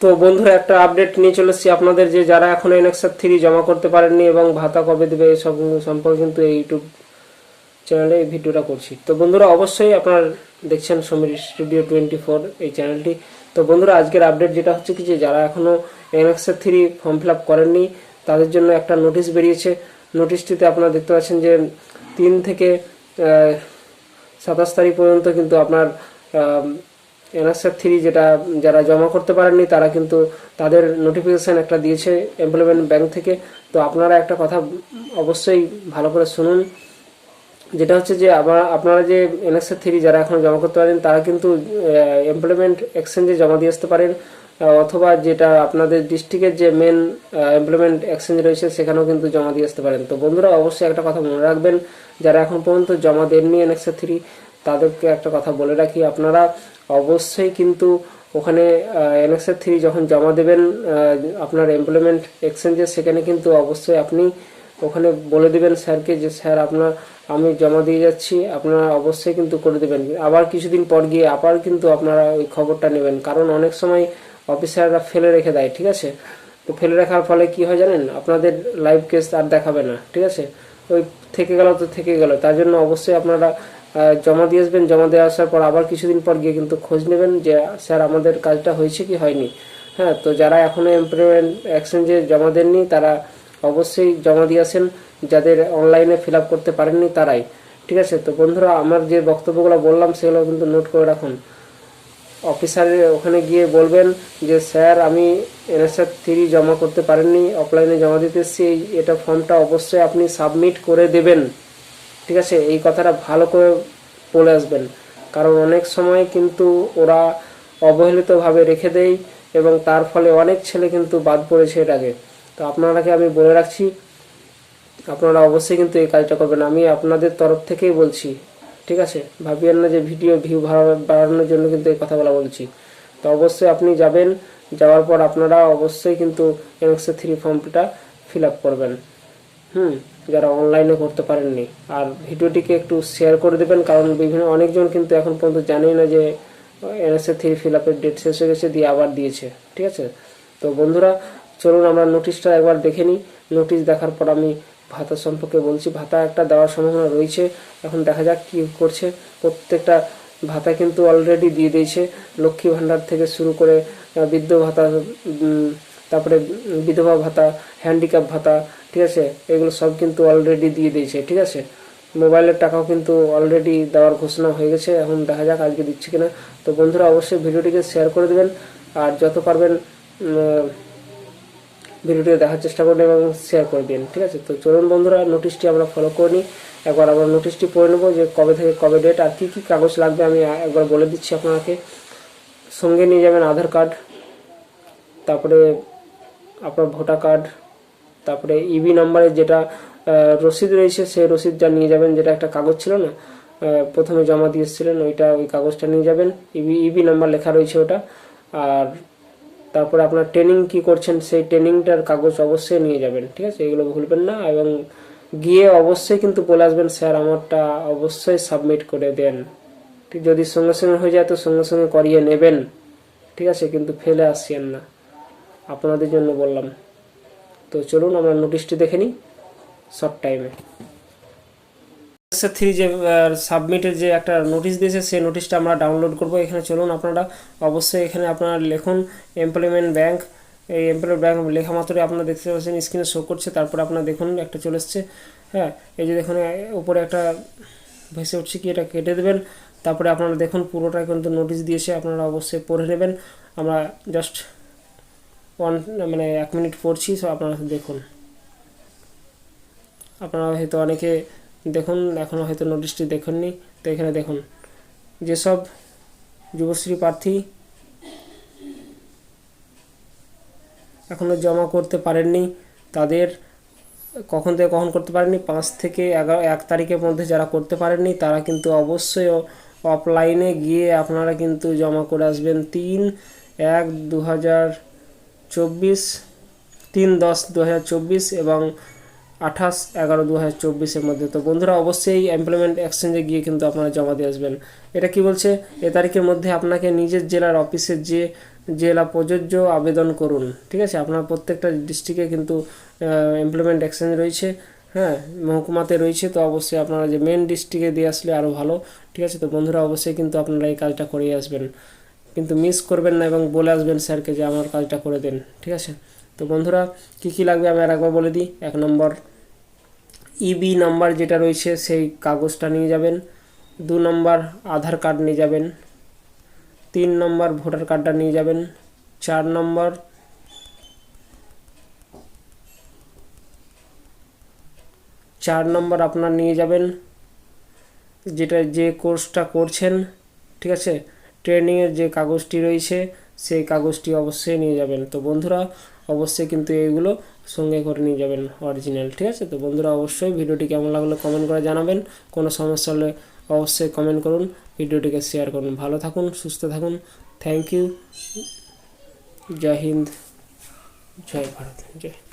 তো বন্ধুরা, একটা আপডেট নিয়ে চলে এসেছি আপনাদের যে যারা এখন এনএক্সার থ্রি জমা করতে পারেননি এবং ভাতা কবে দেবে এসব সম্পর্কে কিন্তু এই ইউটিউব চ্যানেলে এই ভিডিওটা করছি। তো বন্ধুরা, অবশ্যই আপনার দেখছেন সমীর স্টুডিও টোয়েন্টি ফোর এই চ্যানেলটি তো বন্ধুরা, আজকের আপডেট যেটা হচ্ছে কি যে যারা এখনও annexure three form fill up করেননি, তাদের জন্য একটা নোটিশ বেরিয়েছে। নোটিশটিতে আপনারা দেখতে পাচ্ছেন যে তিন থেকে সাতাশ তারিখ পর্যন্ত কিন্তু আপনার এনএসএফ থ্রি যেটা যারা জমা করতে পারেননি, তারা কিন্তু তাদের নোটিফিকেশন একটা দিয়েছে এমপ্লয়মেন্ট ব্যাংক থেকে। তো আপনারা একটা কথা অবশ্যই ভালো করে শুনুন। যেটা হচ্ছে যে আবার আপনারা যে এনএসএফ থ্রি যারা এখন জমা করতে পারেন, তারা কিন্তু এমপ্লয়মেন্ট এক্সচেঞ্জে জমা দিয়ে আসতে পারেন। অথবা যেটা আপনাদের ডিস্ট্রিক্টের যে মেন এমপ্লয়মেন্ট এক্সচেঞ্জ রয়েছে, সেখানেও কিন্তু জমা দিয়ে আসতে পারেন। তো বন্ধুরা, অবশ্যই একটা কথা মনে রাখবেন, যারা এখন পর্যন্ত জমা দেননি এনএক্সএ থ্রি তাদেরকে একটা কথা বলে রাখি, আপনারা অবশ্যই কিন্তু ওখানে এনএক্সএ থ্রি যখন জমা দেবেন আপনার এমপ্লয়মেন্ট এক্সচেঞ্জে সেখানে কিন্তু অবশ্যই আপনি ওখানে বলে দেবেন স্যারকে যে, স্যার, আপনার, আমি জমা দিয়ে যাচ্ছি, আপনারা অবশ্যই কিন্তু করে দেবেন। আবার কিছুদিন পর গিয়ে আবার কিন্তু আপনারা ওই খবরটা নেবেন, কারণ অনেক সময় অফিসাররা ফেলে রেখে দেয়, ঠিক আছে? তো ফেলে রাখার ফলে কি হয় জানেন? আপনাদের লাইভ কেস আর দেখাবে না, ঠিক আছে? ওই থেকে গেল তো থেকে গেল, তার জন্য অবশ্যই আপনারা জমা দিয়ে আসবেন, জমা দিয়ে আসার পর আবার কিছুদিন পর গিয়ে কিন্তু খোঁজ নেবেন যে, স্যার, আমাদের কাজটা হয়েছে কি হয়নি? হ্যাঁ তো যারা এখনও এমপ্লয়মেন্ট এক্সচেঞ্জে জমা দেননি, তারা অবশ্যই জমা দিয়ে আসেন। যাদের অনলাইনে ফিল করতে পারেননি, তারাই। ঠিক আছে? তো বন্ধুরা, আমার যে বক্তব্যগুলো বললাম, সেগুলো কিন্তু নোট করে রাখুন। অফিসারের ওখানে গিয়ে বলবেন যে, স্যার, আমি এনএসআর থ্রি জমা করতে পারেননি অফলাইনে জমা দিতে এসেছি। এটা ফর্মটা অবশ্যই আপনি সাবমিট করে দেবেন। ঠিক আছে, এই কথাটা ভালো করে বলে আসবেন। কারণ অনেক সময় কিন্তু ওরা অবহেলিতভাবে রেখে দেয় এবং তার ফলে অনেক ছেলে কিন্তু বাদ পড়েছে এর আগে। তো আপনারাকে আমি বলে রাখছি, আপনারা অবশ্যই কিন্তু এই কাজটা করবেন। আমি আপনাদের তরফ থেকেই বলছি, ঠিক আছে? ভাবিয়েন না যে ভিডিও ভিউ বাড়ানোর জন্য কিন্তু এই কথা বলা বলছি। তো অবশ্যই আপনি যাবেন, যাওয়ার পর আপনারা অবশ্যই কিন্তু এনএক্সএ থ্রি ফর্মটা ফিল আপ করবেন। হুম, যারা অনলাইনে করতে পারেননি। আর ভিডিওটিকে একটু শেয়ার করে দেবেন, কারণ বিভিন্ন অনেকজন কিন্তু এখন পর্যন্ত জানেই না যে এনএসএ থ্রি ফিল আপের ডেট শেষ হয়ে গেছে, দিয়ে আবার দিয়েছে, ঠিক আছে? তো বন্ধুরা, চলুন আমরা নোটিশটা একবার দেখে নিই। নোটিশ দেখার পর আমি ভাতা সম্পর্কে বলছি। ভাতা একটা দেওয়ার সম্ভাবনা রয়েছে। এখন দেখা যাক কি করছে। প্রত্যেকটা ভাতা কিন্তু অলরেডি দিয়ে দিয়েছে। লক্ষ্মী ভাণ্ডার থেকে শুরু করে বৃদ্ধ ভাতা তারপরে বিধবা ভাতা হ্যান্ডিক্যাপ ভাতা, ঠিক আছে? এগুলো সব কিন্তু অলরেডি দিয়ে দিয়েছে, ঠিক আছে? মোবাইলের টাকাও কিন্তু অলরেডি দেওয়ার ঘোষণা হয়ে গেছে, এখন দেখা যাক আজকে দিচ্ছে কিনা। তো বন্ধুরা, অবশ্যই ভিডিওটিকে শেয়ার করে দেবেন, আর যত পারবেন ভিডিওটিকে দেখার চেষ্টা করবেন এবং শেয়ার করে দিন ঠিক আছে? তো চলুন বন্ধুরা নোটিশটি আমরা ফলো করে নিই। একবার আমরা নোটিশটি পড়ে নেব যে কবে থেকে কবে ডেট আর কী কী কাগজ লাগবে, আমি একবার বলে দিচ্ছি আপনাকে। সঙ্গে নিয়ে যাবেন আধার কার্ড তারপরে আপনার ভোটার কার্ড, তারপরে ইবি নাম্বারে যেটা রসিদ রয়েছে সেই রসিদটা নিয়ে যাবেন, যেটা একটা কাগজ ছিল না প্রথমে জমা দিয়েছিলেন ওইটা ওই কাগজটা নিয়ে যাবেন। ইবি ইবি নাম্বার লেখা রয়েছে ওটা। আর তারপরে আপনার ট্রেনিং কি করছেন, সেই ট্রেনিংটার কাগজ অবশ্যই নিয়ে যাবেন, ঠিক আছে? এগুলো ভুলবেন না। এবং গিয়ে অবশ্যই কিন্তু বলে আসবেন, স্যার, আমারটা অবশ্যই সাবমিট করে দেন। যদি সঙ্গে সঙ্গে হয়ে যায়, তো সঙ্গে সঙ্গে করিয়ে নেবেন। ঠিক আছে? কিন্তু ফেলে আসছেন না। আপনাদের জন্য বললাম। তো চলুন আমরা নোটিশটি দেখে নিই শর্ট টাইমে থ্রি যে সাবমিটের যে একটা নোটিশ দিয়েছে, সেই নোটিশটা আমরা ডাউনলোড করব। এখানে চলুন আপনারা অবশ্যই এখানে আপনারা লিখুন এমপ্লয়মেন্ট ব্যাংক এই এমপ্লয়মেন্ট ব্যাংক লেখা মাত্রই আপনারা দেখতে পাচ্ছেন স্ক্রিনে শো করছে, তারপরে আপনারা দেখুন, একটা চলে এসছে। হ্যাঁ এই যে দেখুন উপরে একটা ভেসে উঠছে কি, এটা কেটে দেবেন। তারপরে আপনারা দেখুন, পুরোটাই কিন্তু নোটিশ দিয়েছে, আপনারা অবশ্যই পড়ে নেবেন। আমরা জাস্ট ওয়ান মানে এক মিনিট পড়ছি সো আপনারা দেখুন। আপনারা হয়তো অনেকে দেখুন এখনও হয়তো নোটিশটি দেখেননি। তো এখানে দেখুন, যেসব যুবশ্রী প্রার্থী এখনও জমা করতে পারেননি, তাদের কখন থেকে কখন করতে পারেননি, পাঁচ থেকে এগারো, এক তারিখের মধ্যে যারা করতে পারেননি, তারা কিন্তু অবশ্যই অফলাইনে গিয়ে আপনারা কিন্তু জমা করে আসবেন। তিন, এক দু হাজার চব্বিশ তিন দশ দু হাজার এবং আঠাশ এগারো দু হাজার চব্বিশের মধ্যে। তো বন্ধুরা, অবশ্যই এমপ্লয়মেন্ট এক্সচেঞ্জে গিয়ে কিন্তু আপনারা জমা দিয়ে আসবেন। এটা কি বলছে? এ তারিখের মধ্যে আপনাকে নিজের জেলার অফিসের যে জেলা প্রযোজ্য আবেদন করুন। ঠিক আছে? আপনার প্রত্যেকটা ডিস্ট্রিক্টে কিন্তু এমপ্লয়মেন্ট এক্সচেঞ্জ রয়েছে। হ্যাঁ মহকুমাতে রয়েছে। তো অবশ্যই আপনারা যে মেন ডিস্ট্রিক্টে দিয়ে আসলে আরও ভালো। ঠিক আছে? তো বন্ধুরা, অবশ্যই কিন্তু আপনারা এই কাজটা করেই আসবেন। কিন্তু মিস করবেন না এবং বলে আসবেন স্যারকে যে আমার কাজটা করে দেন, ঠিক আছে? তো বন্ধুরা, কি কি লাগবে আমি আর একবার বলে দিই। এক নম্বর ইবি নাম্বার যেটা রয়েছে সেই কাগজটা নিয়ে যাবেন। দু নম্বর, আধার কার্ড নিয়ে যাবেন। তিন নম্বর, ভোটার কার্ডটা নিয়ে যাবেন। চার নম্বর চার নম্বর আপনার নিয়ে যাবেন। যেটা যে কোর্সটা করছেন, ঠিক আছে? ট্রেনিংয়ের যে কাগজটি রয়েছে, সেই কাগজটি অবশ্যই নিয়ে যাবেন। তো বন্ধুরা, অবশ্যই কিন্তু এইগুলো সঙ্গে করে নিয়ে যাবেন অরিজিনাল ঠিক আছে? তো বন্ধুরা, অবশ্যই ভিডিওটি কেমন লাগল কমেন্ট করে জানাবেন। কোনো সমস্যা হলে অবশ্যই কমেন্ট করুন, ভিডিওটিকে শেয়ার করুন। ভালো থাকুন, সুস্থ থাকুন। থ্যাংক ইউ জয় হিন্দ, জয় ভারত, জয়।